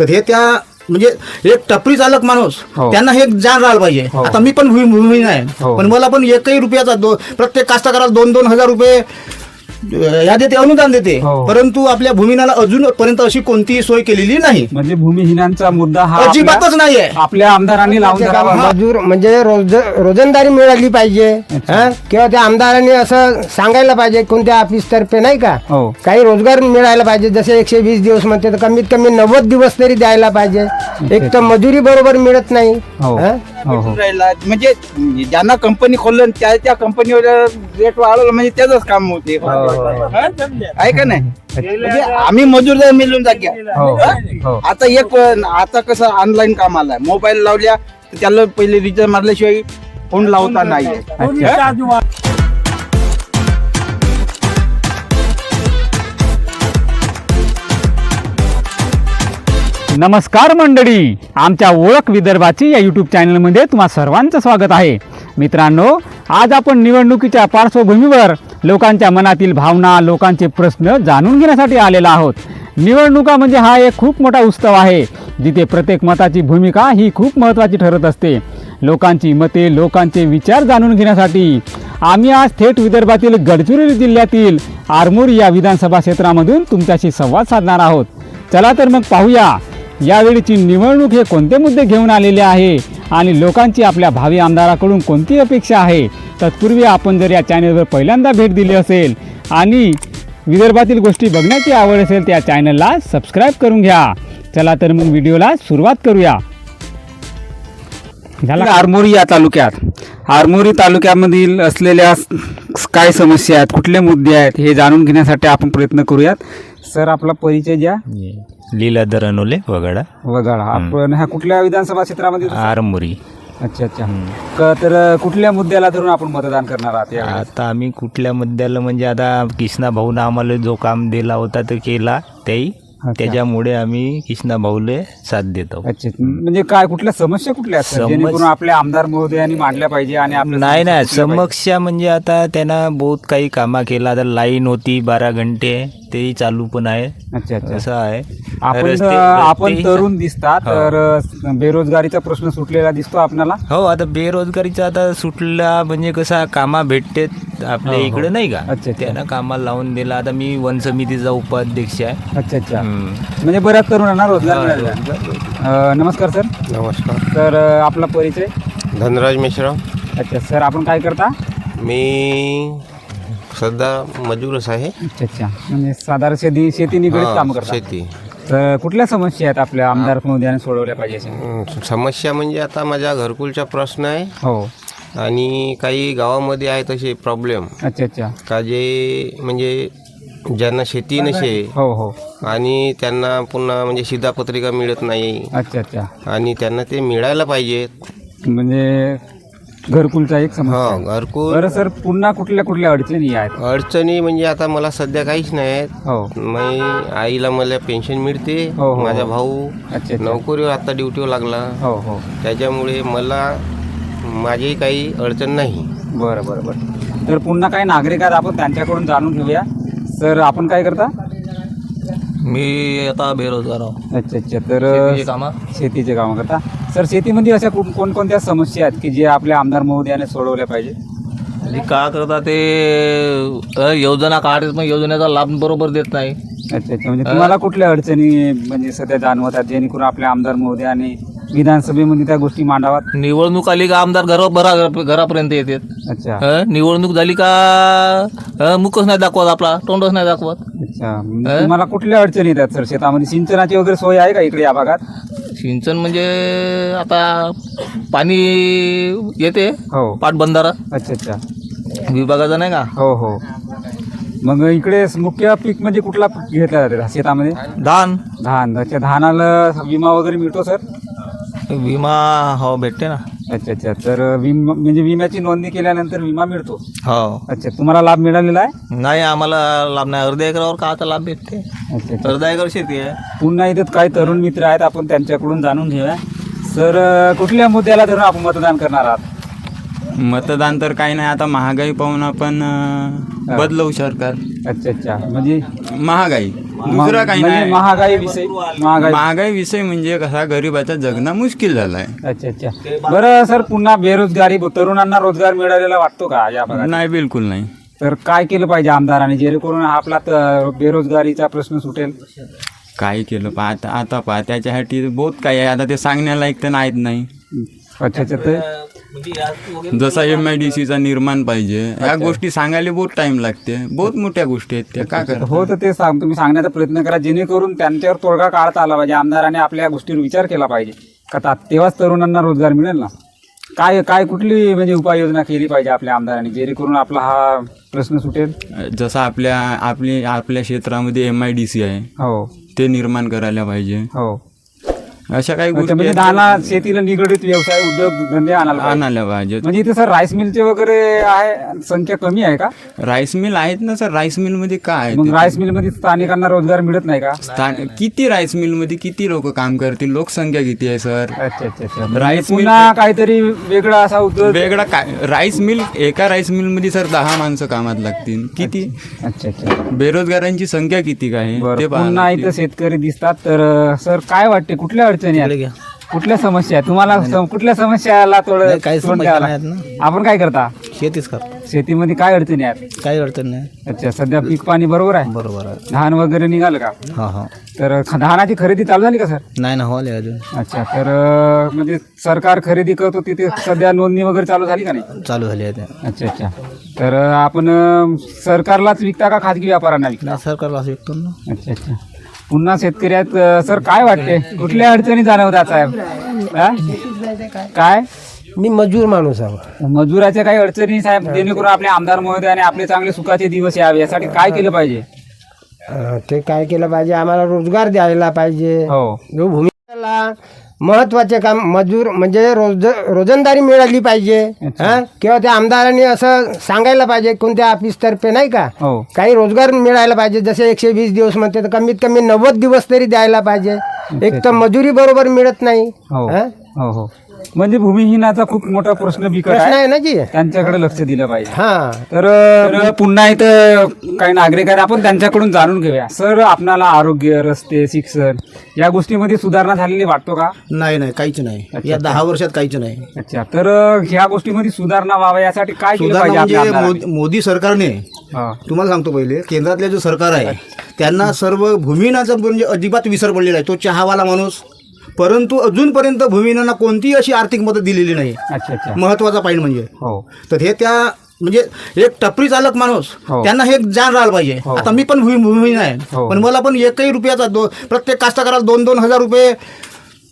तर हे त्या म्हणजे एक टपरी चालक माणूस हो. त्यांना हे जाण राहिलं पाहिजे हो. आता मी पण भूमी आहे हो. पण मला पण एकही रुपयाचा दो प्रत्येक कास्तकाराला दोन दोन हजार रुपये अं, या देते अनुदान देते. हो. परंतु आपल्या भूमीनाला अजूनपर्यंत अशी कोणतीही सोय केलेली नाही. म्हणजे भूमिहीनांचा मुद्दा हा आपल्या- अजिबातच नाहीये. आपल्या आमदारांनी लावून धरावा मजूर म्हणजे रोज रोजंदारी मिळाली पाहिजे हा? किंवा त्या आमदारांनी असं सांगायला पाहिजे कोणत्या ऑफिस तर्फे नाही का? हो. काही रोजगार मिळायला पाहिजे जसे एकशे वीस दिवस म्हणते तर कमीत कमी नव्वद दिवस तरी द्यायला पाहिजे. एक तर मजुरी बरोबर मिळत नाही हो. हा? हो हो. राहिला. म्हणजे ज्यांना कंपनी खोललं त्या त्या कंपनीवर रेट वाढवलं म्हणजे त्याच काम होते. आहे का नाही? म्हणजे आम्ही मजूर जर मिळून जाग्या हो हो आता एक आता कसं ऑनलाईन काम आलाय. मोबाईल लावल्या तर त्याला पहिले रिचार्ज मारल्याशिवाय फोन लावता नाही. नमस्कार मंडळी. आमच्या ओळख विदर्भाची या यूट्यूब चॅनलमध्ये तुम्हा सर्वांचं स्वागत आहे. मित्रांनो आज आपण निवडणुकीच्या पार्श्वभूमीवर लोकांच्या मनातील भावना लोकांचे प्रश्न जाणून घेण्यासाठी आलेलो आहोत. निवडणुका म्हणजे हा एक खूप मोठा उत्सव आहे जिथे प्रत्येक मताची भूमिका ही खूप महत्त्वाची ठरत असते. लोकांची मते लोकांचे विचार जाणून घेण्यासाठी आम्ही आज थेट विदर्भातील गडचिरोली जिल्ह्यातील आरमूर या विधानसभा क्षेत्रामधून तुमच्याशी संवाद साधणार आहोत. चला तर मग पाहूया यावेळीची निवडणूक हे कोणते मुद्दे घेऊन आलेले आहे आणि लोकांची आपल्या भावी आमदाराकडून कोणती अपेक्षा आहे? तत्पूर्वी आपण जर या चॅनलवर पहिल्यांदा भेट दिली असेल आणि विदर्भातील गोष्टी बघण्याची आवड असेल त्या चॅनलला सबस्क्राईब करून घ्या. चला तर मग व्हिडिओला सुरुवात करूया. झाला आरमोरी या तालुक्यात. आरमोरी तालुक्यामधील असलेल्या काय समस्या आहेत कुठले मुद्दे आहेत हे जाणून घेण्यासाठी आपण प्रयत्न करूयात. सर आपला परिचय द्या. लीलाधर अनोले वगळा. वगाळा. आपण ह्या कुठल्या विधानसभा क्षेत्रामध्ये आरमोरी. अच्छा अच्छा. क- तर कुठल्या मुद्द्याला धरून आपण मतदान करणार आहात? आता आम्ही कुठल्या मुद्द्याला म्हणजे आता किसना भाऊनं आम्हाला जो काम दिला होता तो केला त्याही त्याच्यामुळे आम्ही किसना भाऊले साथ देतो. अच्छा. म्हणजे काय कुठल्या समस्या कुठल्या असतात जेणेकरून आपल्या आमदार महोदयांनी मांडल्या पाहिजे आणि आपल्या नाही नाही. समस्या म्हणजे आता त्यानं बहुत काही कामा केला. आता लाईन होती बारा घंटे. तेही चालू पण आहे. अच्छा अच्छा. असं आहे. आपण रस्ते- आपण रस्तेही- तरुण दिसतात हो. तर बेरोजगारीचा प्रश्न सुटलेला दिसतो आपल्याला? हो आता बेरोजगारीचा आता सुटला म्हणजे कसा कामा भेटते आपल्या हो, हो. इकडे नाही का? अच्छा, अच्छा. त्यानं कामाला लावून दिला. आता मी वन समितीचा उपाध्यक्ष आहे. अच्छा अच्छा. हम्म. म्हणजे बऱ्याच तरुणांना रोजगार हा, मिळाला अ, नमस्कार सर. नमस्कार. तर अ, आपला परिचय? धनराज मेश्राम अच्छा सर आपण काय करता? मी सध्या मजूरच आहे. अच्छा. अच्छा म्हणजे साधारण शेती शेती निगडीत काम करता शेती. तर कुठल्या समस्या आहेत आपल्या आमदार सोडवल्या पाहिजे अशा? समस्या म्हणजे आता माझ्या घरकुलचा प्रश्न आहे. हो. आणि काही गावामध्ये आहे तसे प्रॉब्लेम अच्छा अच्छा. का जे म्हणजे ज्यांना शेती नसे हो हो. आणि त्यांना पुन्हा म्हणजे शिधापत्रिका मिळत नाही. अच्छा अच्छा. आणि त्यांना ते मिळायला पाहिजेत. म्हणजे घरकुलचा एक समस्या हा. घरकुल बरं सर पुन्हा कुठल्या कुठल्या अडचणी आहेत? अडचणी म्हणजे आता मला सध्या काहीच नाही आहेत. हो. मी आईला मला पेन्शन मिळते हो, हो. माझा भाऊ अच्छा अच्छा. नोकरीवर आता ड्युटीवर लागला. हो हो. त्याच्यामुळे मला माझी काही अडचण नाही. बरं बरं बरं. तर पुन्हा काही नागरिक आहेत आपण त्यांच्याकडून जाणून घेऊया. सर आपण काय करता? मी आता बेरोजगार आहो. अच्छा अच्छा. तर शेतीची कामं? शेतीचे कामं करता. सर शेतीमध्ये अशा कोण कोणकोणत्या समस्या आहेत की जे आपल्या आमदार महोदयाने सोडवल्या पाहिजे? म्हणजे का करता ते अ, योजना काढतात पण योजनेचा लाभ बरोबर देत नाही. अच्छा अच्छा. म्हणजे तुम्हाला कुठल्या अडचणी म्हणजे सध्या जाणवतात जेणेकरून आपल्या आमदार महोदयाने विधानसभेमध्ये त्या गोष्टी मांडावात निवडणूक आली का आमदार घर भरा घरापर्यंत येतात. अच्छा. अ, निवडणूक झाली का अ, मुखच नाही दाखवत आपला तोंडच नाही दाखवत. अच्छा. म्हणजे तुम्हाला कुठल्या अडचणी येतात सर? शेतामध्ये सिंचनाची वगैरे सोय आहे का इकडे या भागात? सिंचन म्हणजे आता पाणी येते हो. पाटबंधारा अच्छा अच्छा. विभागाचा नाही का? हो हो. मग इकडे मुख्य पीक म्हणजे कुठला पीक घेतला जाते शेतामध्ये? धान. धान. अच्छा धानाला विमा वगैरे मिळतो सर? विमा हो भेटते ना. अच्छा अच्छा. तर विमा म्हणजे विम्याची नोंदणी केल्यानंतर विमा मिळतो? हो. अच्छा तुम्हाला लाभ मिळालेला आहे? नाही आम्हाला लाभ नाही. अर्ध्या एकरावर का आता लाभ भेटते? अच्छा अच्छा. अर्धा एकर शेती आहे. पुन्हा इथं काही तरुण मित्र आहेत आपण त्यांच्याकडून जाणून घेऊया. सर अं, कुठल्या मुद्द्याला धरून आपण मतदान करणार आहात? मतदान तर काही नाही. आता महागाई पाहून आपण अं, बदलवू सरकार. अच्छा अच्छा. म्हणजे? महागाई. दुसरा काही म्हणजे नाही. महागाई विषय महागाई महागाई विषय म्हणजे कसा गरिबाचा जगणं मुश्किल झालाय. अच्छा अच्छा. बरं सर पुन्हा बेरोजगारी तरुणांना रोजगार मिळालेला वाटतो का या भागात? नाही बिलकुल नाही. तर काय केलं पाहिजे आमदारांनी जेणेकरून आपला बेरोजगारीचा प्रश्न सुटेल? काय केलं पहा आता आता पहा त्याच्यासाठी बहुत काय आहे? आता ते सांगण्यालायक तर नाहीत नाही. अच्छा अच्छा. जसा एम आय डी सीचा निर्माण पाहिजे या गोष्टी सांगायला बहुत टाइम लागते. बहुत मोठ्या गोष्टी आहेत त्या. का करतात हो तर ते सांग. तुम्ही सांगण्याचा प्रयत्न करा जेणेकरून त्यांच्यावर तोडगा काढता आला पाहिजे. आमदाराने आपल्या गोष्टीवर विचार केला पाहिजे. का तेव्हाच तरुणांना रोजगार मिळेल ना? काय काय कुठली म्हणजे उपाययोजना केली पाहिजे आपल्या आमदारांनी जेणेकरून आपला हा प्रश्न सुटेल? जसं आपल्या आपली आपल्या क्षेत्रामध्ये एम आय डी सी आहे. हो. ते निर्माण करायला पाहिजे. हो. अशा काही गोष्टी म्हणजे आहेत शेतीला निगडीत व्यवसाय उद्योग धंदे आणायला पाहिजे. आणायला पाहिजेत म्हणजे इथे सर राईस मिलचे वगैरे आहे संख्या कमी आहे का? राईस मिल आहेत ना सर राईस मिलमध्ये काय आहे मग ते? राईस मिलमध्ये स्थानिकांना रोजगार मिळत नाही का? स्थान किती राईस मिलमध्ये किती लोक काम करतील? लोकसंख्या किती आहे सर? अच्छा अच्छा अच्छा. राईस मिल पुन्हा काहीतरी वेगळा असा उद्योग वेगळा काय? राईस मिल एका राईस मिलमध्ये सर दहा माणसं कामात लागतील. किती? अच्छा अच्छा बेरोजगारांची संख्या किती काय? आहे? बरं ते पुन्हा पाहायला इथं शेतकरी दिसतात. तर सर काय वाटते? कुठल्या अडचणी आहेत कुठल्या समस्या आहेत? तुम्हाला सम- कुठल्या समस्याला थोडं तोंड द्यावं लागतं? आपण काय करता? शेतीच कर शेतीमध्ये काय अडचणी आहेत? काही अडचण नाही. अच्छा सध्या पीक पाणी बरोबर आहे? बरोबर आहे. धान वगैरे निघालं का? हा हा. तर ख- धानाची खरेदी चालू झाली का सर? नाही ना होले अजून. अच्छा तर अं, म्हणजे सरकार खरेदी करतो तिथे सध्या नोंदणी वगैरे चालू झाली का नाही? चालू झाली आहे ते. अच्छा अच्छा. तर अं, आपण अं, सरकारलाच विकता का खाजगी व्यापाऱ्यांना विकता? नाही सरकारला असं विकतो ना. अच्छा अच्छा. पुन्हा शेतकरी आहेत अं, सर काय वाटते कुठल्या अडचणी जाणवतात साहेब? हा? काय? मी मजूर माणूस आहे. मजुराच्या काही अडचणी साहेब जेणेकरून आपले आमदार महोदयाने आपले चांगले सुखाचे दिवस यावे. यासाठी काय केलं पाहिजे? अं, ते काय केलं पाहिजे? आम्हाला रोजगार द्यायला पाहिजे. हो. जो भूमिकाला महत्त्वाचे काम मजूर म्हणजे रोज रोजंदारी मिळाली पाहिजे हा? किंवा त्या आमदारांनी असं सांगायला पाहिजे कोणत्या ऑफिस तर्फे नाही का? हो. काही रोजगार मिळायला पाहिजे जसे एकशे वीस दिवस म्हणते तर कमीत कमी नव्वद दिवस तरी द्यायला पाहिजे. एक तर मजुरी बरोबर मिळत नाही हो. हा? हो हो. म्हणजे भूमिहीनाचा खूप मोठा प्रश्न बिकट प्रश्न आहे. आहे ना जी? त्यांच्याकडे लक्ष दिलं पाहिजे. हा. तर पुन्हा इथं काही नागरिक आहेत आपण त्यांच्याकडून जाणून घेऊया. सर आपणाला आरोग्य रस्ते शिक्षण या गोष्टीमध्ये सुधारणा झालेली वाटतो का? नाही नाही काहीच नाही. या दहा वर्षात काहीच नाही. अच्छा तर ह्या गोष्टीमध्ये सुधारणा व्हावा यासाठी काय केलं सुधारणा पाहिजे म्हणजे मोद- मोदी सरकारने हा. तुम्हाला सांगतो पहिले केंद्रातले जो सरकार आहे त्यांना सर्व भूमिनाचा म्हणजे अजिबात विसर पडलेला आहे. तो चहावाला माणूस परंतु अजूनपर्यंत भूमिनांना कोणतीही अशी आर्थिक मदत दिलेली नाही अच्छा अच्छा महत्त्वाचा पॉईंट म्हणजे हो तर हे त्या म्हणजे एक टपरी चालक माणूस हो. त्यांना हे जाण राहिलं पाहिजे हो. आता मी पण भूमी भूमी आहे हो. पण मला पण एकही रुपयाचा दो प्रत्येक कास्तकाराला दोन दोन हजार रुपये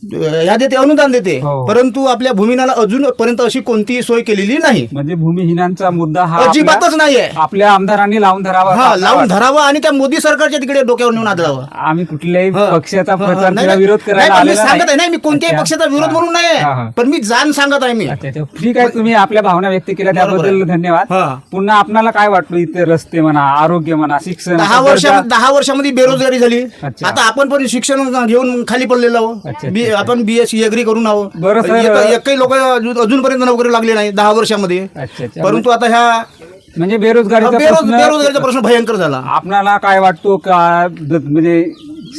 अं, या देते अनुदान देते हो. परंतु आपल्या भूमिनाला अजूनपर्यंत अशी कोणतीही सोय केलेली नाही म्हणजे भूमिहीनांचा मुद्दा हा आपल्या- अजिबातच नाहीये आपल्या आमदारांनी लावून धरावा हा लावून. धरावं आणि त्या मोदी सरकारच्या तिकडे डोक्यावर नेऊन आदळावं आम्ही कुठल्याही. पक्षाचा. प्रचार किंवा. विरोध करायला पण मी आलेला सांगत आहे नाही मी कोणत्याही अच्छा. पक्षाचा विरोध म्हणून नाही हा, हा. पण मी जाण सांगत आहे मी अच्छा अच्छा. ठीक आहे तुम्ही आपल्या भावना व्यक्त केल्या बरोबर त्याबद्दल. धन्यवाद हा. पुन्हा आपल्याला काय वाटतं इथे रस्ते म्हणा आरोग्य म्हणा शिक्षण दहा वर्षा दहा वर्षामध्ये बेरोजगारी झाली अच्छा. आता आपण पण शिक्षण घेऊन खाली पडलेलो अच्छा, आहोत बी-. आपण बीएससी एग्री करून आहोत. बरं, सर. एक- एकही लोक अजूनपर्यंत नोकरी लागली नाही दहा वर्षामध्ये. अच्छा अच्छा. परंतु आता ह्या म्हणजे बेरोजगारीचा बेरोज प्रश्न बेरोजगारीचा प्रश्न भयंकर झाला. आपणाला काय वाटतो का? द- म्हणजे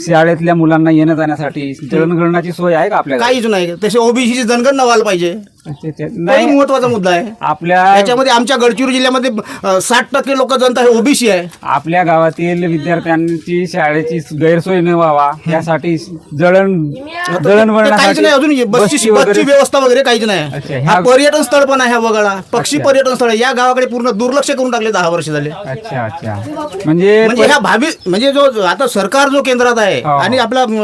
शाळेतल्या मुलांना येणं जाण्यासाठी जळणघळणाची सोय आहे का आपल्याला? काहीच नाही. तसे ओबीसीची जनगणना व्हायला पाहिजे. नाही. महत्त्वाचा मुद्दा आहे. आपल्या याच्यामध्ये आमच्या गडचिरोली जिल्ह्यामध्ये साठ टक्के लोक जनता हे ओबीसी आहे. आपल्या गावातील विद्यार्थ्यांची शाळेची गैरसोय न व्हावा यासाठी जळण जळण ते काहीच नाही अजून बसची बसची व्यवस्था वगैरे काहीच अच्छा, नाही ह्या- हा पर्यटन स्थळ पण आहे वगळा पक्षी पर्यटन स्थळ आहे. या गावाकडे पूर्ण दुर्लक्ष करून टाकले दहा वर्ष झाले. अच्छा अच्छा. म्हणजे म्हणजे ह्या भावी म्हणजे जो जो आता सरकार जो केंद्रात आहे हो. आणि आपला म,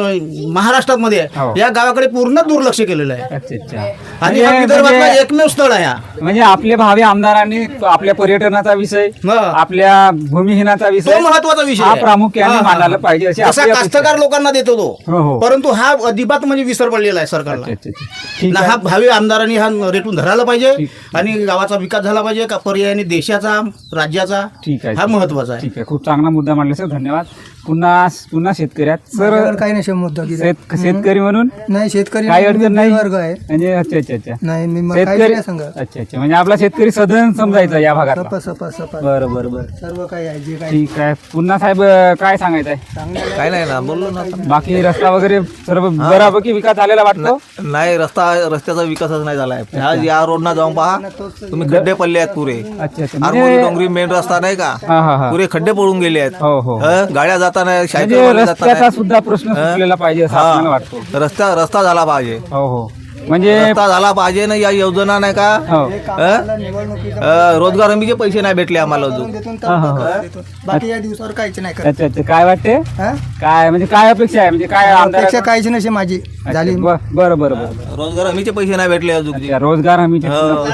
महाराष्ट्रात मध्ये आहे, हो. या गावाकडे पूर्ण दुर्लक्ष केलेलं आहे. अच्छा अच्छा. आणि हा म्हणजे- विदर्भातला म्हणजे- एकमेव स्थळ आहे हा. म्हणजे आपले भावी आमदारांनी आपल्या पर्यटनाचा विषय हा. आपल्या भूमिहीनाचा विषय तो महत्त्वाचा विषय हा आहे. प्रामुख्याने हा, हा, मांडायला हा. पाहिजे अशी जसा आपली अपेक्षा कास्तकार आहे. लोकांना देतो हो, तो हो. परंतु हा अजिबात म्हणजे विसर पडलेला आहे सरकारला अच्छा, अच्छा, अच्छा. ठीक ना आहे हा भावी आमदारांनी हा रेटून धरायला पाहिजे ठीक. आणि गावाचा विकास झाला पाहिजे का पर्यायाने देशाचा राज्याचा ठीक आहे हा महत्त्वाचा आहे ठीक आहे खूप चांगला मुद्दा मांडला सर धन्यवाद पुन्हा पुन्हा शेतकऱ्यात सर काही नाही मुद्दा शेत शेतकरी म्हणून नाही शेतकरी काही अडचण नाही वर्ग आहे म्हणजे अच्छा अच्छा अच्छा नाही मी मग शेतकरी सांगत. अच्छा अच्छा. म्हणजे आपला शेतकरी सदन समजायचा या भागात सपा सपा सपा. बरं बरं बरं. सर्व काही आहे जे काही ठीक आहे. पुन्हा साहेब काय सांगायचं आहे? काय नाही ना बोललो ना आता. बाकी रस्ता वगैरे सर्व बऱ्यापैकी विकास झालेला वाटतो? नाही रस्ता रस्त्याचा विकासच नाही झालाय. ह्या या रोडना जाऊन पहा. तुम्ही खड्डे पडले आहेत पुरे. अच्छा अच्छा. आरमोरी म्हणजे डोंगरी मेन रस्ता नाही का? हा हा हा. पुरे खड्डे पडून गेले आहेत. हो हो. हं? गाड्या जाताना म्हणजे सायकल रस्त्याचा सुद्धा प्रश्न सुटलेला पाहिजे असं आपल्याला वाटतो. रस्ता रस्ता झाला पाहिजे. हो हो. म्हणजे रस्ता झाला पाहिजे ना या योजना नाही का? हो. हं? अं, रोजगार हमीचे पैसे नाही भेटले आम्हाला अजून. हा, हा, हा. बाकी या दिवसावर काहीच नाही करत. अच्छा अच्छा. काय वाटते? हा? काय म्हणजे काय अपेक्षा आहे? म्हणजे काय अपेक्षा काहीच नसे माझी. झाली. बरं बरं बरं. रोजगार हमीचे पैसे नाही भेटले अजून. अच्छा, रोजगार हमीचे हो.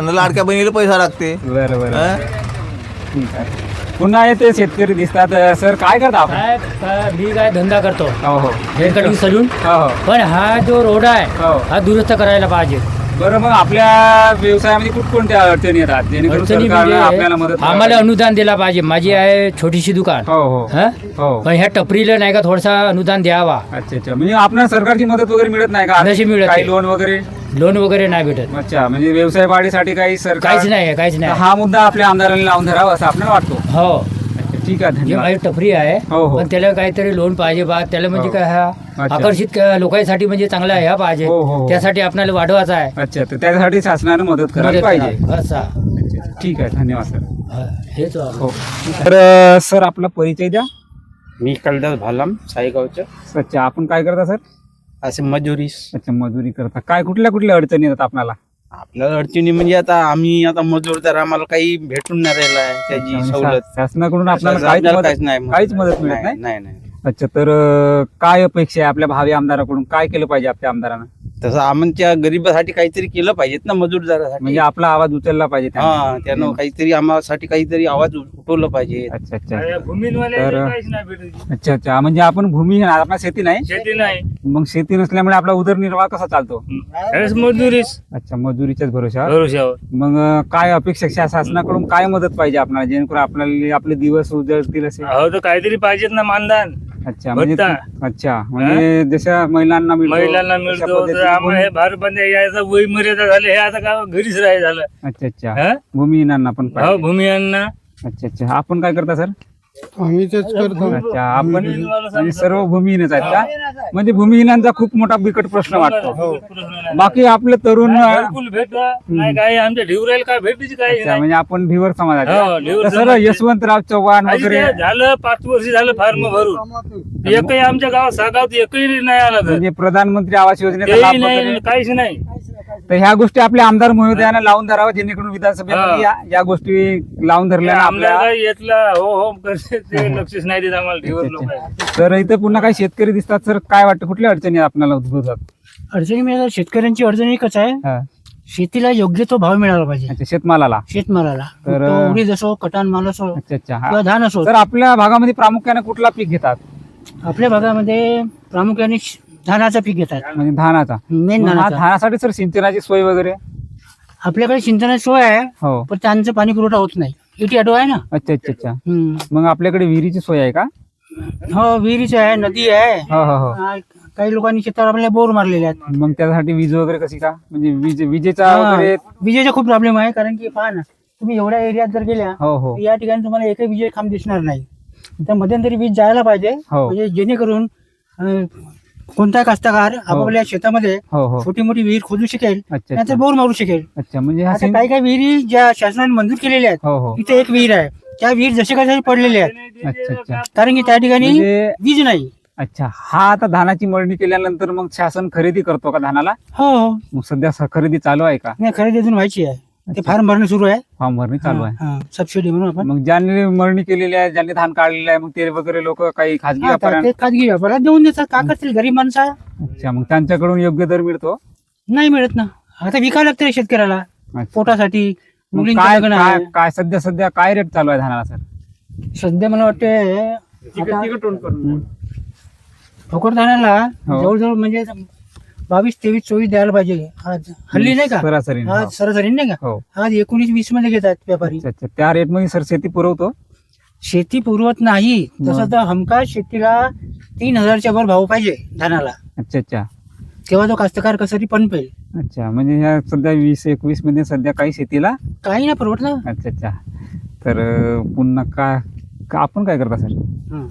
न लाडक्या बहिणीला पैसा लागते. बरं बरं? ठीक आहे. पुन्हा येते शेतकरी दिसतात. सर काय करता आपण? मी काय धंदा करतो. हो हो. Hair cutting salon. हो हो. पण हा जो रोड आहे हो. दुरुस्त करायला पाहिजे. बरं मग आपल्या व्यवसायामध्ये कुठकोणत्या अडचणी येतात? जेणेकरून अडचणी सरकारनं आपल्याला मदत म्हणजे करावी. आम्हाला अनुदान दिला पाहिजे. माझी आहे छोटीशी दुकान. हो हो. हा? हो. पण ह्या टपरीला नाही का थोडासा अनुदान द्यावा. अच्छा अच्छा. म्हणजे आपल्याला सरकारची मदत वगैरे मिळत नाही का? नशी मिळत काही नाही. लोन वगैरे? लोन वगैरे नाही भेटत. अच्छा म्हणजे व्यवसाय वाढीसाठी काही सरकार काहीच नाही काहीच तर नाही हा मुद्दा आपल्या आमदारांनी लावून धरावा असं आपल्याला वाटतो. हो. ठीक आहे जे धन्यवाद. माझी टपरी आहे हो, हो. पण त्याला काहीतरी लोन पाहिजे बा त्याला म्हणजे हो. काय हा अच्छा. आकर्षित क- लोकांसाठी म्हणजे चांगला ह्या पाहिजे. हो, हो, हो. त्यासाठी आपल्याला वाढवायचा आहे. अच्छा तर त्यासाठी शासनाने मदत करायला मदत पाहिजे. करा. असा अच्छा, ठीक आहे धन्यवाद सर. हा, हेच. हो. तर अ, सर आपला परिचय द्या. मी कलदास भालम साईगावचं. अच्छा आपण काय करता सर? असे मजुरीस. अच्छा मजुरी करता काय कुठल्या कुठल्या अडचणी येतात आपल्याला? आपल्याला अडचणी म्हणजे आता आम्ही आता मजूर तर आम्हाला काही भेटून नाही राहिला आहे त्याची म्हणजे सवलत. शा- शासनाकडून आपल्याला काहीच मदत काहीच नाही काहीच मदत मिळत नाही? नाही नाही. अच्छा तर अ, काय अपेक्षा आहे आपल्या भावी आमदाराकडून? काय केलं पाहिजे आपल्या आमदारानं? तसं आमच्या गरीबासाठी काहीतरी केलं पाहिजेत ना मजूरदारासाठी. म्हणजे आपला आवाज उचलला पाहिजे त्यांनी. हा त्यानं काहीतरी आम्हासाठी काहीतरी आवाज उठवलं पाहिजे. अच्छा अच्छा. तर अच्छा अच्छा. म्हणजे आपण भूमी आपला शेती नाही? शेती नाही. मग शेती नसल्यामुळे आपला उदरनिर्वाह कसा चालतो? मजुरीच. अच्छा मजुरीच्याच भरोशावर भरोशावर मग अ, काय अपेक्षा शा- शासनाकडून? काय मदत पाहिजे आपल्याला? जेणेकरून आपल्याला आपले दिवस उजळतील असे? हो तर काहीतरी पाहिजेत ना मानधन. अच्छा म्हणजे भत्ता. अच्छा म्हणजे जशा महिलांना मिळतो महिलांना तशा मिळतो तर पद्धतीने आम्हाला हे भार बंदे यायचं वय मर्यादा झाले हे आता का घरीच राहाय झालं अच्छा अच्छा हा? भूमिहीनांना पण हो पाहिजे. भूमियांना अच्छा अच्छा आपण काय करता सर आम्ही तेच करतो. अच्छा आपण म्हणजे सर्व भूमिहीनच आहेत का? म्हणजे भूमिहीनांचा खूप मोठा बिकट प्रश्न वाटतो. बाकी आपले तरुण घरकुल भेट नाही काय आमच्या ढिवरायला काय भेटलीच काय अच्छा म्हणजे आपण भिवर हो, समाजाचे ढिवर तर सर समाजाचे. यशवंतराव चव्हाण वगैरे ते झालं पाच वर्ष झालं फार्म भरून. एकही आमच्या गावात सागावत एकही नाही आला तर. म्हणजे प्रधानमंत्री आवास योजनेचा लाभ वगैरे काहीच नाही. तर ह्या गोष्टी आपल्या आमदार महोदयांना लावून धरावं जेणेकरून विधानसभेमध्ये या या गोष्टी लावून धरल्या आपल्या. येतला हो हो करते ते लक्षच नाही देत आम्हाला ढिवर लोक तर इथं पुन्हा काही शेतकरी दिसतात सर काय वाटतं कुठल्या अडचणी आपल्याला उद्भवतात? अडचणी म्हणजे शेतकऱ्यांची अडचण एकच आहे. हा. शेतीला योग्य तो भाव मिळाला पाहिजे. अच्छा शेतमालाला. शेतमालाला. तर- तो उडीद असो कटाण माल असो अच्छा अच्छा किंवा हा. धान असो. सर आपल्या भागामध्ये प्रामुख्याने कुठला पीक घेतात? आपल्या भागामध्ये प्रामुख्याने श- धानाचं पीक घेतात. म्हणजे धानाचा. मेन मग हा धानाचा. धानासाठी सर सिंचनाची सोय वगैरे? आपल्याकडे सिंचनाची सोय आहे हो. पण त्यांचं पाणी पुरवठा होत नाही. इटी ऑटो आहे ना? अच्छा अच्छा अच्छा. हम्म. मग आपल्याकडे विहिरीची सोय आहे का? हो विहिरीच आहे नदी आहे. हो हो हो. काही लोकांनी शेतावर आपल्याला बोर मारलेले आहेत. मग त्यासाठी वीज वगैरे कशी का? म्हणजे वीज विजेचा हा, वगैरे? विजेचा खूप प्रॉब्लेम आहे कारण की पहा ना तुम्ही एवढ्या एरियात जर गेल्या हो हो. तर या ठिकाणी तुम्हाला एकही विजय खांब दिसणार नाही. त्या मध्यंतरी वीज जायला पाहिजे हो. म्हणजे जेणेकरून अं, कोणता कास्तकार आपापल्या शेतामध्ये हो हो. छोटी मोठी विहीर खोदू शकेल अच्छा त्याचा अच्छा बोर मारू शकेल. अच्छा म्हणजे हा आता सिं- काही काही विहिरी ज्या शासनाने मंजूर केलेल्या आहेत हो हो. तिथे एक विहीर आहे. त्या विहीर जसे काही तसे पडलेले आहेत. अच्छा अच्छा. कारण की त्या ठिकाणी म्हणजे वीज नाही. अच्छा हा आता धानाची मळणी केल्यानंतर मग शासन खरेदी करतो का धानाला? हो हो. मग सध्या स- खरेदी चालू आहे का? नाही खरेदी अजून व्हायची आहे. ते फार्म भरणं सुरू आहे. फॉर्म भरणी चालू आहे. सबसिडी म्हणून आपण. मग ज्यांनी मळणी केलेली आहे ज्यांनी धान काढलेलं आहे मग ते वगैरे लोक काही खाजगी हा, ते खाजगी व्यापारात देऊन देतात. का करतील? गरीब माणसं. अच्छा मग त्यांच्याकडून योग्य दर मिळतो? नाही मिळत ना. आता विकावं लागतं रे शेतकऱ्याला. अच्छा. पोटासाठी मग काय लग्न काय आहे. काय सध्या सध्या काय रेट चालू आहे धानाला सर? सध्या मला वाटते फकोरदानाला हो. जवळजवळ म्हणजे बावीस तेवीस चोवीस द्यायला पाहिजे. आज हल्ली नाही का? सरासरी आज सरासरी नाही का? हो. आज एकोणीस वीसमध्ये घेतात व्यापारी. अच्छा अच्छा. त्या रेटमध्ये सर शेती पुरवतो? शेती पुरवत नाही. तसं तर हमखास शेतीला तीन हजारच्या वर भाव पाहिजे धानाला. अच्छा अच्छा. तेव्हा तो कास्तकार कसरी पण पाहिजे अच्छा म्हणजे ह्या सध्या वीस एकवीसमध्ये सध्या काही शेतीला? काही नाही परवडत ना. अच्छा अच्छा. तर अं, पुन्हा काय का आपण काय करता सर हं.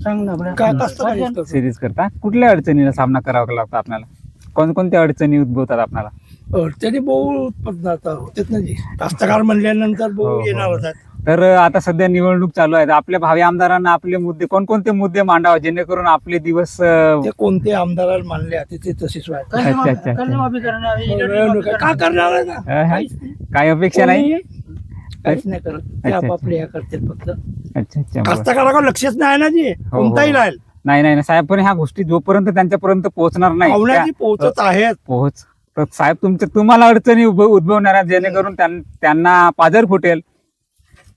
सांग ना काय सिरीज करता. कुठल्या अडचणीला सामना करावा लागतो आपल्याला? कोणकोणत्या अडचणी उद्भवतात आपल्याला? अडचणी बहु उत्पन्न होतेच ना जी. कास्तकार म्हणल्यानंतर हो, बहु हो. येणार होतात. तर आता सध्या निवडणूक चालू आहे आपल्या भावी आमदारांना आपले मुद्दे कोणकोणते मुद्दे मांडावे जेणेकरून आपले दिवस अं, ते कोणते आमदाराला मानले आता ते तशीच वाटत. अच्छा अच्छा कर्जमाफी करणार इलेक्ट्रिक का करणार आहे? ना अं, काही अपेक्षा नाही? कोणी काहीच नाही करत. ते अच्छा. आपापले फक्त. अच्छा अच्छा बरं. कास्तकाराकडे लक्षच नाही ना जी. हो. कोणताही राहील. नाही नाही नाही, साहेब पण ह्या गोष्टी जोपर्यंत त्यांच्यापर्यंत पोहोचणार नाही पाहुण्याची त्या- पोहोचत आहेत. पोहोच. तर साहेब तुमच्या तुम्हाला अडचणी उद्भव- उद्भवणाऱ्या जेणेकरून त्यां- त्यांना पाजर फुटेल.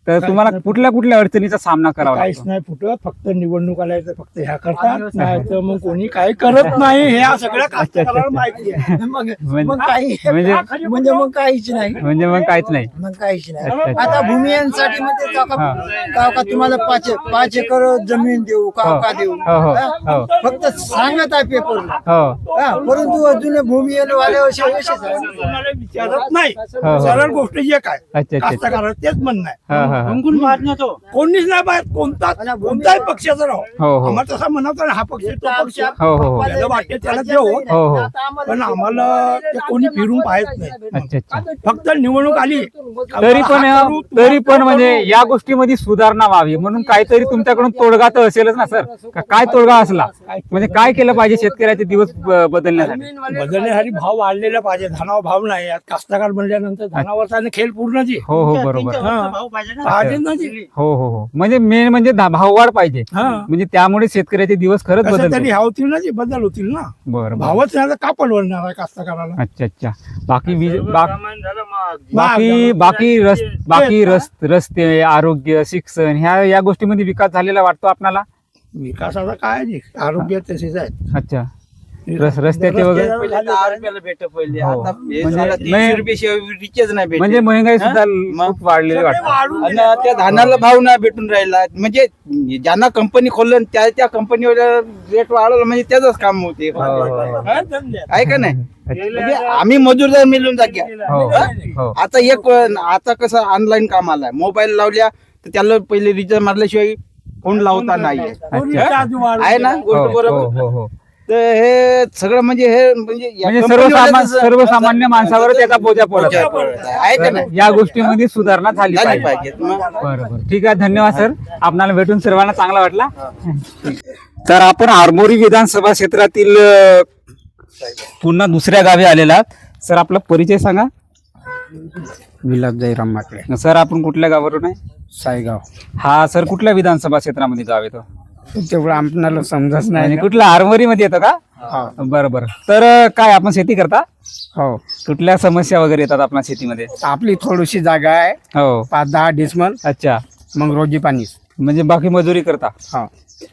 तर तुम्हाला कुठल्या कुठल्या अडचणीचा सामना करावा काहीच लागतो? नाही फुटत फक्त निवडणूक आल्या तर फक्त ह्या करतात नाही तर मग कोणी काही करत नाही हे या सगळ्या कास्तकाराला माहिती आहे. मग म्हणजे- मग काही म्हणजे म्हणजे मग काहीच नाही. म्हणजे मग काहीच नाही. मग काहीच नाही. अच्छा. आता भूमियांसाठी मध्ये का हा. का तुम्हाला पाच पाच एकर जमीन देऊ का हो. का देऊ? हो, हो, हा? हो. फक्त सांगत आहे पेपरला हो. हा, परंतु अजून भूमियन वाले असे असेच आहे. विचारत नाही. हो, हो. सरळ गोष्ट जे काय अच्छा तेच म्हणणं आहे. हा हा. हा. अंकुल पाहत कोणीच नाही पाहिजे कोणता कोणताही पक्षाचा राहो हो हो. आम्हाला तसा म्हणत नाही हा पक्ष तो पक्ष हो हो हो. वाटते त्याला देऊ हो हो. पण आम्हाला ते कोणी फिरून पाहत नाही. अच्छा अच्छा. फक्त निवडणूक आली. तरी हा पण तरी पण. म्हणजे या गोष्टीमध्ये सुधारणा व्हावी. म्हणून काहीतरी तुमच्याकडून तोडगा तर असेलच ना सर. का काय तोडगा असला? म्हणजे काय केलं पाहिजे शेतकऱ्याचे दिवस ब- बदलण्यासाठी? बदलण्यासाठी भाव वाढलेला पाहिजे. धानावर भाव नाही. आज कास्तकार म्हणल्यानंतर धानावरचा आणि खेळ पूर्ण जी हो हो बरोबर. हा. भाव पाहिजे ना पाहिजे ना जी हो हो हो. म्हणजे मेन म्हणजे भाववाढ पाहिजे. हा. म्हणजे त्यामुळे शेतकऱ्याचे दिवस खरंच ह्या होतील ना जी बदल होतील ना. बरं भावच का परवडणार आहे कास्तकाराला? अच्छा अच्छा. बाकी बाकी बाकी रस बाकी रस रस्ते आरोग्य शिक्षण ह्या या गोष्टीमध्ये विकास झालेला वाटतो आपल्याला विकासाचा काय आरोग्य तसेच आहे. अच्छा. रस रस्त्याचे वगैरे रस्ते पहिले दहा रुपयाला भेट पहिले. हो. आता हे म्हणजे साला नाही- भेटत. म्हणजे महंगाई सुद्धा? खूप वाढलेली वाटते. आणि त्या धानाला भाव नाही भेटून राहिला. म्हणजे ज्यांना कंपनी खोललं त्या त्या कंपनीवर रेट वाढवलं म्हणजे त्याच काम होते. हो, हो, हो. आहे का नाही? म्हणजे आम्ही मजूरदार मिळून जाग्या हो हो? आता एक आता कसं ऑनलाईन काम आलाय. मोबाईल लावल्या तर त्याला पहिले रिचार्ज मारल्याशिवाय फोन लावता नाही आहे ना? हो गोष्ट हो बरोबर. हो हो. तर हे सगळं म्हणजे हे म्हणजे या म्हणजे कंपनीवाल्याचं सर्वसामान जसं- सर्वसामान्य माणसावर त्याचा बोजा पडत बोजा आहे. पडत आहे. आहे का नाही? या गोष्टीमध्ये सुधारणा झाली झाली पाहिजे. पाहिजे. मग बरं बरं. ठीक आहे. धन्यवाद सर. आपल्याला भेटून सर्वांना चांगला वाटला. तर आपण आरमोरी विधानसभा क्षेत्रातील अ, पुन्हा दुसऱ्या गावी आलेला आहात. सर आपला परिचय सांगा. विलास जयराम माकडे सर आपण कुठल्या गावावरून आहे? सायगाव. हा सर कुठल्या विधानसभा क्षेत्रामध्ये गाव येतो तेवढं आपणाला समजत नाही आणि कुठल्या आरमोरी मध्ये येतो का? बरं बरं. तर अ, काय आपण शेती करता? हो. कुठल्या समस्या वगैरे येतात आपल्या शेतीमध्ये? आपली थोडीशी जागा आहे. हो. पाच दहा डिसमल अच्छा. मग रोजी पाणी. म्हणजे बाकी मजुरी करता? हो.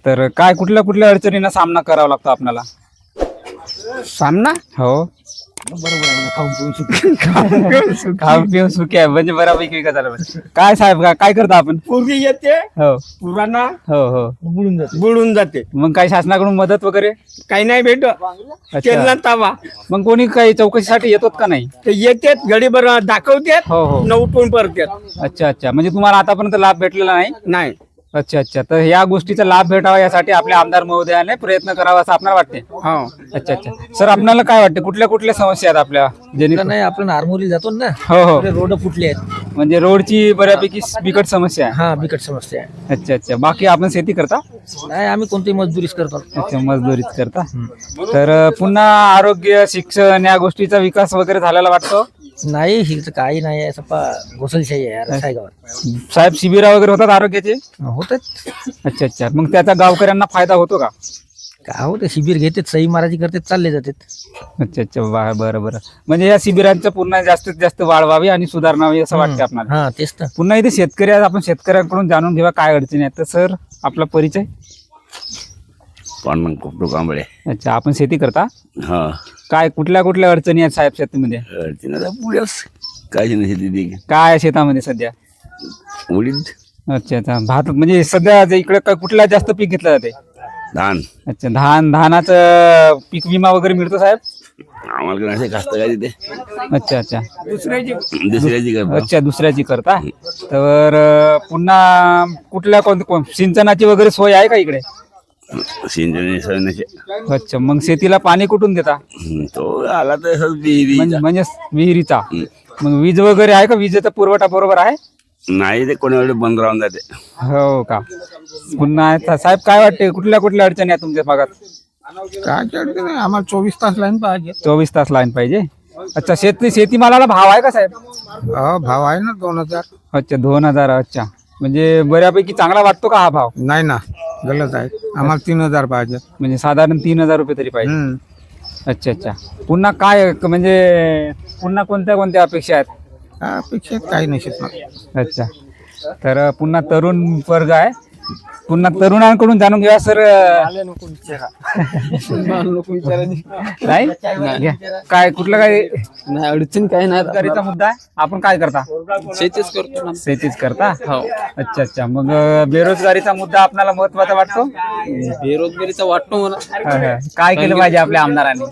तर काय कुठल्या कुठल्या अडचणींना सामना करावा लागतो आपल्याला? सामना? हो. खाऊन पिऊन सुखी. आहे. म्हणजे बऱ्यापैकी विकास झाला पाहिजे. काय साहेब का- काय करता आपण? पूर्वी येते हो. पुराणा हो हो. बुडून जाते. बुडून जाते. मग काही शासनाकडून मदत वगैरे? काही नाही भेट केला तावा मग कोणी काही चौकशीसाठी येतात का नाही? ते येतात घडी बरं दाखवतात हो हो. न उठून परत अच्छा अच्छा. म्हणजे तुम्हाला आतापर्यंत लाभ भेटलेला नाही? नाही. अच्छा अच्छा. तर या गोष्टीचा लाभ भेटावा यासाठी आपल्या आमदार महोदयाने प्रयत्न करावा असं आपल्याला वाटते हो. अच्छा अच्छा. सर आपल्याला काय वाटते कुठल्या कुठल्या समस्या आहेत आपल्या? जेणे नाही आपण आरमोरी जातो ना. हो हो. रोड फुटले आहेत. म्हणजे रोडची बऱ्यापैकी बिकट समस्या आहे. हा बिकट समस्या आहे. अच्छा अच्छा. बाकी आपण शेती करता? नाही आम्ही कोणतीही मजदुरीच करतो. अच्छा मजदुरीच करता. तर पुन्हा आरोग्य शिक्षण या गोष्टीचा विकास वगैरे झालेला वाटतो? नाही ही तर काही नाही आहे सप्पा. घोसलशाही आहे यार सायगावात. साहेब शिबिरा वगैरे होतात आरोग्याचे? होतात. अच्छा अच्छा. मग त्याचा गावकऱ्यांना फायदा होतो का? का होते शिबिर घेतात सही महाराजी करतात चालले जातात. अच्छा अच्छा. वा बरं बरं. म्हणजे या शिबिरांचं पुन्हा जास्तीत जास्त वाढ व्हावी आणि सुधारणा व्हावी असं वाटतं आपल्याला हा तेच तर. पुन्हा इथे शेतकरी आहेत आपण शेतकऱ्यांकडून जाणून घेऊया काय अडचणी आहेत. तर सर आपला परिचय? पांडुरंग कोपडू कांबळे अच्छा आपण शेती करता? हा. काय कुठल्या कुठल्या अडचणी आहेत साहेब शेतीमध्ये? तिनं पुढ्यास काय नाही शेती ती काय आहे शेतामध्ये सध्या? उडीद. अच्छा अच्छा. भात म्हणजे सध्या जे इकडे काय- कुठला जास्त पीक घेतलं जाते? धान. अच्छा धान धानाचं पीक विमा वगैरे मिळतो साहेब? आम्हाला असे कास्तकारी ते अच्छा अच्छा. दुसऱ्याची करतो. अच्छा दुसऱ्याची करता. तर अं, पुन्हा कुठल्या कोणत्या कोण? सिंचनाची वगैरे सोय आहे का इकडे? सिंचन अच्छा मग शेतीला पाणी कुठून देता? तो आला तर असंच विहिरी म्हणजे म्हणजे विहिरीचा. मग वीज वगैरे आहे का? विजेचा पुरवठा बरोबर आहे? नाही ते कोणी वेळी बंद राहून जाते. हो का? पुन्हा आता साहेब काय वाटते कुठल्या कुठल्या अडचणी आहेत तुमच्या भागात? काय अडचण नाही. आम्हाला चोवीस तास लाईन पाहिजे. चोवीस तास लाईन पाहिजे? अच्छा शेती शेतीमालाला भाव आहे का साहेब? हो भाव आहे ना दोन हजार. अच्छा दोन हजार अच्छा. म्हणजे बऱ्यापैकी चांगला वाटतो का हा भाव? नाही ना गलत आहे. आम्हाला तीन हजार पाहिजे. म्हणजे साधारण तीन हजार रुपये तरी पाहिजे. हम्म. अच्छा अच्छा. पुन्हा काय म्हणजे पुन्हा कोणत्या कोणत्या अपेक्षा आहेत? अपेक्षित काही नाही शिकणार अच्छा. तर पुन्हा तरुण वर्ग आहे. पुन्हा तरुणांकडून जाणून घ्या सर. नाही. काय कुठलं काय? नाही अडचण काही नाही. मुद्दा आहे. आपण काय करता? शेतीच करतो शेतीच करता? हो. अच्छा अच्छा. मग बेरोजगारीचा मुद्दा आपल्याला महत्त्वाचा वाटतो? बेरोजगारीचा वाटतो मला. काय केलं पाहिजे आपल्या आमदारांनी?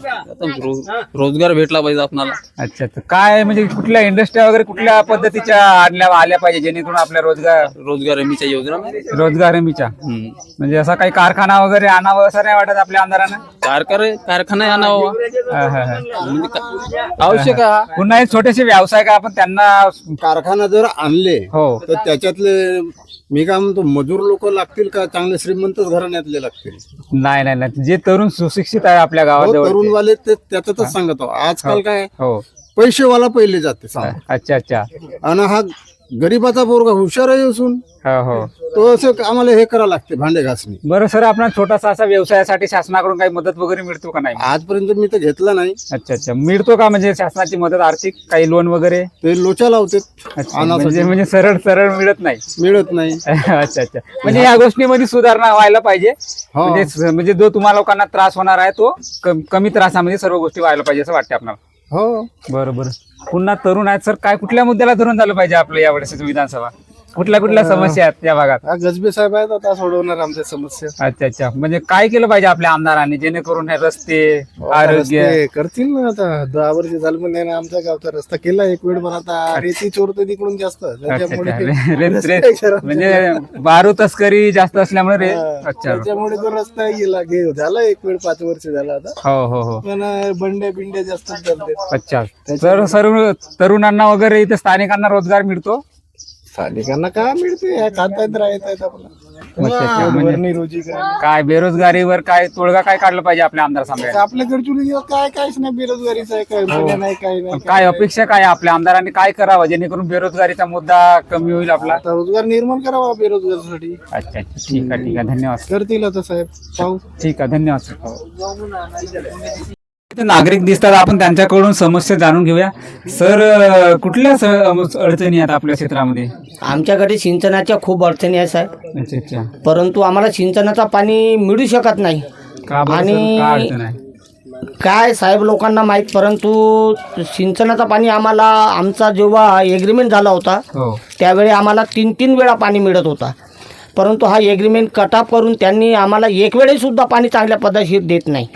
रोजगार भेटला पाहिजे आपल्याला. अच्छा अच्छा. काय म्हणजे कुठल्या इंडस्ट्री वगैरे कुठल्या पद्धतीच्या आणल्या आल्या पाहिजे जेणेकरून आपल्या रोजगार रोजगार हमीच्या योजना. रोजगार हमीच्या म्हणजे असा काही कारखाना वगैरे आणावं असं नाही वाटत आपल्या आमदारांना? कारखाने कारखाना आणावा. हा, हा, हा. म्हणजे का- आवश्यक आहे हा. पुन्हा एक छोटेसे व्यवसाय का आपण त्यांना कारखाना जर आणले हो. तर त्याच्यातले मी काय म्हणतो मजूर लोक लागतील का? चांगले श्रीमंतच घराण्यातले लागतील. नाही नाही नाही. जे तरुण सुशिक्षित आहे आपल्या हो, गावाजवळ तरुणवाले ते त्याच्यातच सांगतो आजकाल काय? हो पैसेवाला पहिले जाते सांग. अच्छा अच्छा. आणि हा गरीबाचा पोरगा हुशार आहे असून हो हो. तो असं आम्हाला हे करा लागते भांडे घासणी बरं सर आपण छोटासा असा व्यवसायासाठी शासनाकडून काही मदत वगैरे मिळतो का नाही? आजपर्यंत मी तर घेतला नाही. अच्छा अच्छा. मिळतो का म्हणजे शासनाची मदत आर्थिक काही लोन वगैरे? ते लोचा लावते. अच्छा, म्हणजे म्हणजे सरळ सरळ मिळत नाही. मिळत नाही. अच्छा अच्छा. म्हणजे या गोष्टीमध्ये सुधारणा व्हायला पाहिजे. हो. म्हणजे स- म्हणजे जो तुम्हाला लोकांना त्रास होणार आहे तो कम- कमी त्रासामध्ये सर्व गोष्टी व्हायला पाहिजे असं वाटते आपल्याला. हो. बरं बरं. पुन्हा तरुण आहेत सर. काय कुठल्या मुद्द्याला धरून झालं पाहिजे आपलं या वर्षाचं विधानसभा? कुठल्या कुठल्या समस्या आहेत या भागात? हा गजबे साहेब आहेत आता सोडवणार आमच्या समस्या. अच्छा अच्छा. म्हणजे काय केलं पाहिजे आपल्या आमदारांनी जेणेकरून हे रस्ते आरोग्य रस्ते करतील ना आता. दहा वर्ष झालं पण नाही ना आमच्या गावचा रस्ता केला एक वेळ पण आता रेती चोरतं तिकडून जास्त. त्याच्यामुळे अच्छा. रस्ते खराब म्हणजे बारू तस्करी जास्त असल्यामुळे रे हा, अच्छा. त्याच्यामुळे तो रस्ता गेला गे झाला एक वेळ पाच वर्ष झाला आता. हो हो हो. पण अं, बंड्या बिंड्या जास्त चालते अच्छा. तर सर्व तरुणांना वगैरे इथे स्थानिकांना रोजगार मिळतो? स्थानिकांना काय मिळते? खातात. म्हणजे रोजी काय? काय बेरोजगारीवर काय तोडगा काय काढलं पाहिजे आपल्या आमदार सामने आपल्या कडचुली काय काहीच नाही बेरोजगारीचं आहे काय महिन्या नाही काय नाही काय अपेक्षा काय आहे आपल्या आमदारांनी? काय करावं जेणेकरून बेरोजगारीचा मुद्दा कमी होईल आपला? आता रोजगार निर्माण करावा बेरोजगारासाठी. अच्छा अच्छा. ठीक आहे ठीक आहे. धन्यवाद. करतील आता साहेब. पाहू ठीक आहे धन्यवाद सर. नागरिक दिसतात. आपण त्यांच्याकडून समस्या जाणून घेऊया. सर कुठल्या स- अडचणी आहेत आपल्या क्षेत्रामध्ये? आमच्याकडे सिंचनाच्या खूप अडचणी आहे साहेब. अच्छा अच्छा. परंतु आम्हाला सिंचनाचा पाणी मिळू शकत नाही. का बरं सर? आणि- काय अडचण आहे? काय साहेब लोकांना माहीत परंतु सिंचनाचा पाणी आम्हाला आमचा जेव्हा एग्रीमेंट झाला होता हो. त्यावेळी आम्हाला तीन तीन वेळा पाणी मिळत होता. परंतु हा एग्रीमेंट कटअप करून त्यांनी आम्हाला एक वेळेस सुद्धा पाणी चांगल्या पद्धतशीर देत नाही.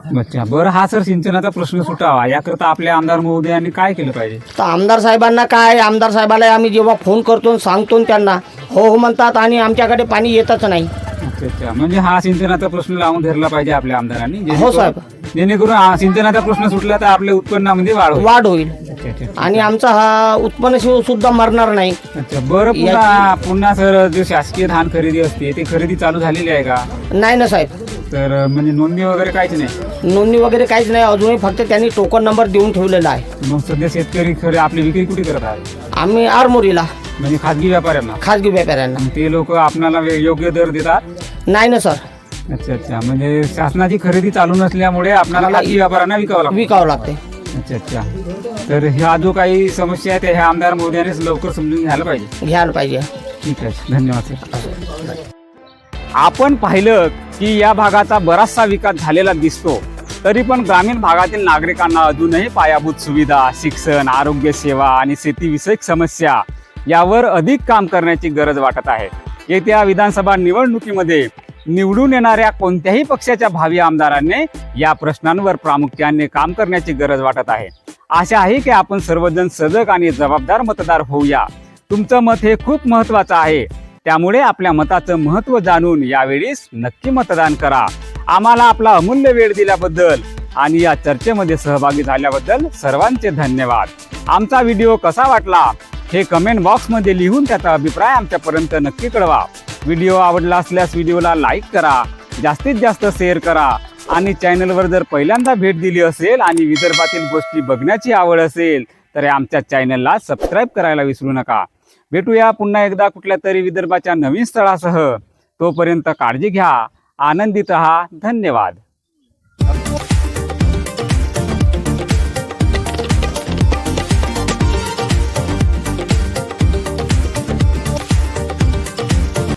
अच्छा बरं हा सर सिंचनाचा प्रश्न सुटावा याकरता आपल्या आमदार महोदयांनी काय केलं पाहिजे? तर आमदार साहेबांना काय आमदार साहेबाला आम्ही जेव्हा फोन करतो आणि सांगतो त्यांना हो हो म्हणतात आणि आमच्याकडे पाणी येतच नाही. अच्छा अच्छा. म्हणजे हा सिंचनाचा प्रश्न लावून धरला पाहिजे आपल्या आमदारांनी जेणेकरून- हो, साहेब. जेणेकरून हा सिंचनाचा प्रश्न सुटला तर आपल्या उत्पन्नामध्ये वाढ होईल. वाढ होईल. अच्छा अच्छा आणि आमचा हा उत्पन्न शिव सुद्धा मरणार नाही. अच्छा बरं पुन्हा पुन्हा सर जे शासकीय धान खरेदी असते ते खरेदी चालू झालेली आहे का? नाही ना साहेब. तर म्हणजे नोंदणी वगैरे काहीच नाही? नोंदणी वगैरे काहीच नाही. अजूनही फक्त त्यांनी टोकन नंबर देऊन ठेवलेला आहे. मग सध्या शेतकरी खरे आपली विक्री कुठे करत आहेत? आम्ही आरमोरीला म्हणजे खाजगी व्यापाऱ्यांना? खाजगी व्यापाऱ्यांना. आणि ते लोक आपल्याला वे- योग्य दर देतात? नाही ना सर. अच्छा अच्छा. म्हणजे शासनाची खरेदी चालू नसल्यामुळे आपल्याला खाजगी व्यापाऱ्यांना विकावं लागतं. विकावं लागते अच्छा अच्छा. तर ह्या जो काही समस्या आहे त्या ह्या आमदार मोदयांनीच लवकर समजून घ्यायला पाहिजे. घ्यायला पाहिजे. ठीक आहे धन्यवाद सर. आपण पाहिलं की या भागाचा बराचसा विकास झालेला दिसतो. तरी पण ग्रामीण भागातील नागरिकांना अजूनही पायाभूत सुविधा शिक्षण आरोग्य सेवा आणि शेतीविषयक समस्या यावर अधिक काम करण्याची गरज वाटत आहे. येत्या विधानसभा निवडणुकीमध्ये निवडून येणाऱ्या कोणत्याही पक्षाच्या भावी आमदारांनी या प्रश्नांवर प्रामुख्याने काम करण्याची गरज वाटत आहे. आशा आहे की आपण सर्वजण सजग आणि जबाबदार मतदार होऊया. तुमचं मत हे खूप महत्वाचं आहे. त्यामुळे आपल्या मताचं महत्त्व जाणून यावेळीस नक्की मतदान करा. आम्हाला आपला अमूल्य वेळ दिल्याबद्दल आणि या चर्चेमध्ये सहभागी झाल्याबद्दल सर्वांचे धन्यवाद. आमचा व्हिडिओ कसा वाटला हे कमेंट बॉक्समध्ये लिहून त्याचा अभिप्राय आमच्यापर्यंत नक्की कळवा. व्हिडिओ आवडला असल्यास व्हिडिओला लाईक करा जास्तीत जास्त शेअर करा आणि चॅनलवर जर पहिल्यांदा भेट दिली असेल आणि विदर्भातील गोष्टी बघण्याची आवड असेल तर आमच्या चॅनलला सबस्क्राईब करायला विसरू नका. भेटूया पुन्हा एकदा कुठल्या तरी विदर्भाच्या नवीन स्थळासह. तोपर्यंत काळजी घ्या. आनंदित हा धन्यवाद.